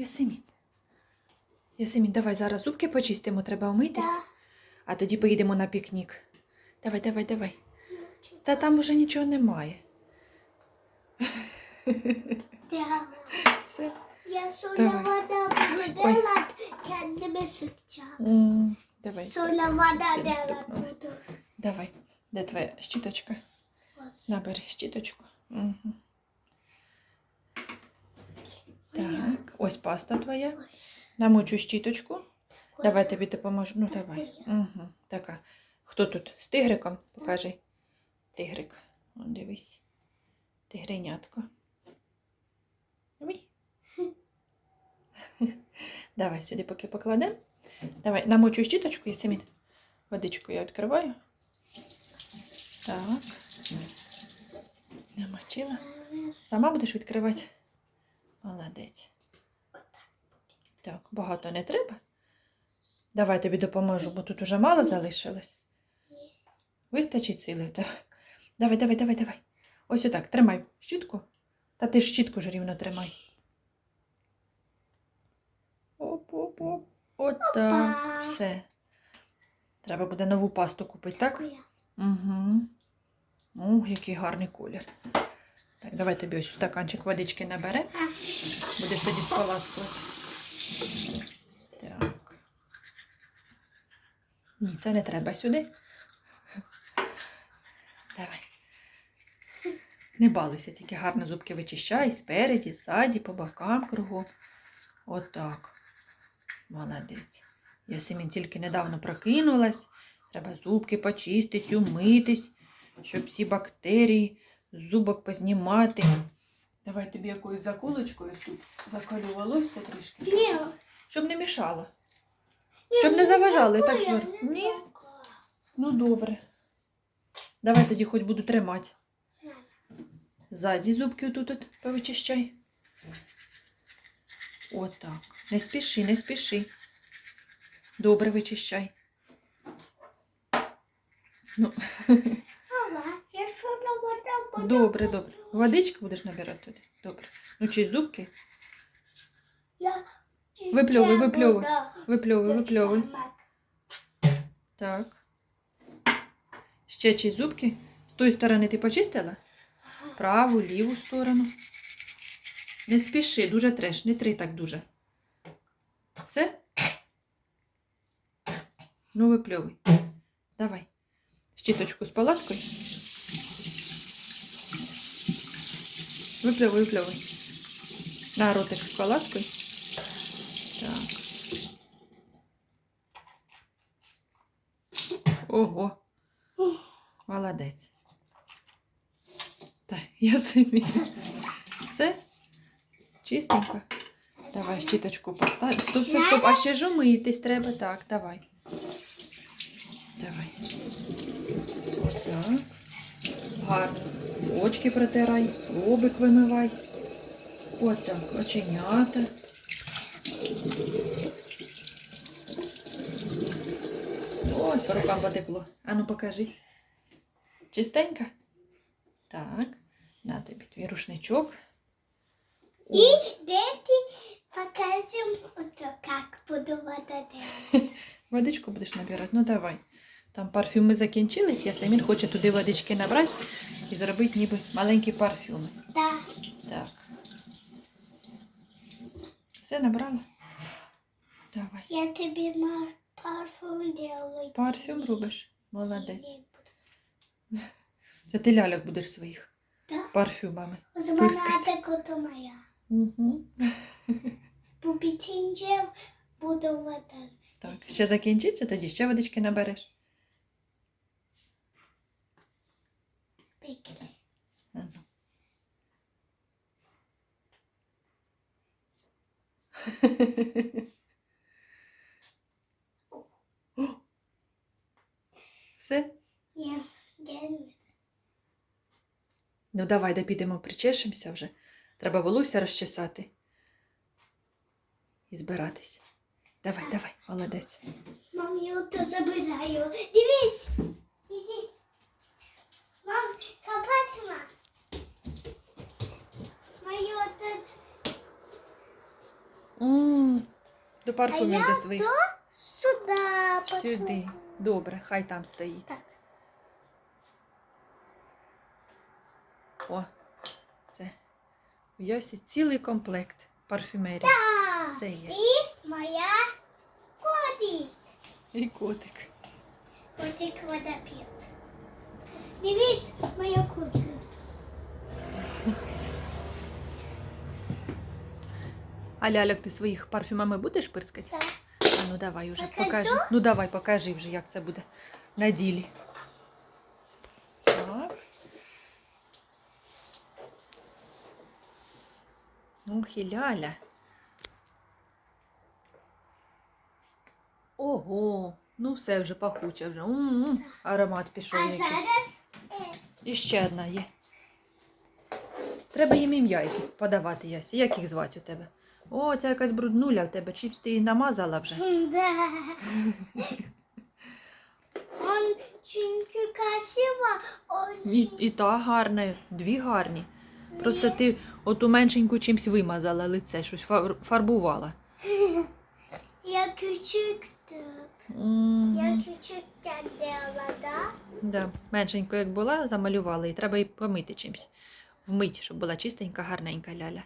Ясемін. Ясемін, давай зараз зубки почистимо, треба вмитись, Да. а тоді поїдемо на пікнік. Давай, давай, давай. Та там уже нічого немає. Да. Все. Я соля Давай. вода буду делать, kendime sıkacağım. Давай. Соля вода делать буду. Давай. Де твоя щіточка? Набери щіточку. Угу. Так, ось паста твоя. Намочу щіточку. Давай тобі допоможу. Ну давай. Угу. Така. Хто тут? З тигриком? Покажи. Тигрик. О, дивись. Тигренятко. Ой. Давай сюди поки покладемо. Давай, намочу щіточку, Єсемін. Водичку я відкриваю. Так. Намочила. Сама будеш відкривати? Молодець. Так, багато не треба. Давай тобі допоможу, бо тут уже мало залишилось. Вистачить сили. Давай, давай, давай, давай. Ось отак, тримай щітку. Та ти ж щітку ж рівно тримай. Оп-оп-оп. Отак. Все. Треба буде нову пасту купити, так? Угу. О, який гарний колір. Так, давай тобі ось стаканчик водички набере. Будеш тоді споласкувати. Так. Ні, це не треба сюди. Давай. Не балуйся, тільки гарно зубки вичищай спереді, ззаді, по бокам кругом. Отак. Молодець. Ясемін тільки недавно прокинулась. Треба зубки почистити, умитись, щоб всі бактерії зубок познімати. Давай тобі якоюсь заколочкою тут заколю волосся трішки, Ні. щоб не мішало. Щоб не заважали, так Такое, Ні? Ну добре. Давай тоді хоч буду тримати. Ззаді зубки тут от повичищай. Отак. Не спіши, не спіши. Добре вичищай. Ну, Мама, я соля вода буду. Добре, добре. Водички будеш набирати туди? Добре. Ну чи зубки? Я Випльовуй, випльовуй. Випльовуй, випльовуй. Так. Ще чи зубки? З тої сторони ти почистила? Праву, ліву сторону. Не спіши, дуже треш, не три так дуже. Все? Ну, випльовуй. Давай. Щіточку з палаткою. Випльовуй, випльовуй. На ротик з. Так. Ого. Молодець. Так, я собі. Все? Чистенько. Давай щіточку постав. Стоп, стоп, стоп. А ще ж умитись треба. Так, давай. Давай. Отак. Гарно. Очки протирай, лобик вимивай. Отак, оченята. Ой, по рукам потекло. А ну покажись. Чистенько? Так. На тобі твій рушничок. І дети покажем, ото, як буду вода. Водичку будеш набирати? Ну давай. Там парфюми закінчились, Ясемін хоче туди водички набрати і зробити ніби маленькі парфюми. Да. Так. Все набрала? Давай. Я тобі парфум делаю. Парфюм робиш? Молодець. Це ти ляльок будеш своїх Да. парфюмами. Zaman Pırskırt. artık oturmaya. Угу. Bitince вода. Так, ще закінчиться, тоді ще водички набереш. О! Все? Я gelmedi. Ну давай, да підемо причешемося вже. Треба волосся розчесати. І збиратись. Давай, давай, молодець. Мам, я ото забираю. Дивись. Іди. Мам, капатма. Мою тут М, До парфумів я до своїх. Сюда. Сюди. покладу. Добре, хай там стоїть. Так. О, все. У Йосі цілий комплект парфюмерії. Да. Все є. І моя котик. І котик. Котик вода водоп'єт. Дивись, моя котик. А ляльок ти своїх парфюмами будеш пирскати? Так. А ну давай уже Покажу? покажи. Ну давай, покажи вже, як це буде на ділі. Так. Ух, і ляля. Ого, ну все вже пахуче вже. М-м, аромат пішов. А який. зараз І ще одна є. Треба їм ім'я якісь подавати, Ясі. Як їх звати у тебе? О, ця якась бруднуля в тебе. Чіпс ти її намазала вже. Да. Он красиво, І, очень. і та гарна, дві гарні. Просто ти оту меншеньку чимсь вимазала лице, щось фар- фарбувала. Я ключик ступ. Я так делала, да? Да. Меншенько як була, замалювали, і треба її помити чимось. Вмить, щоб була чистенька, гарненька ляля.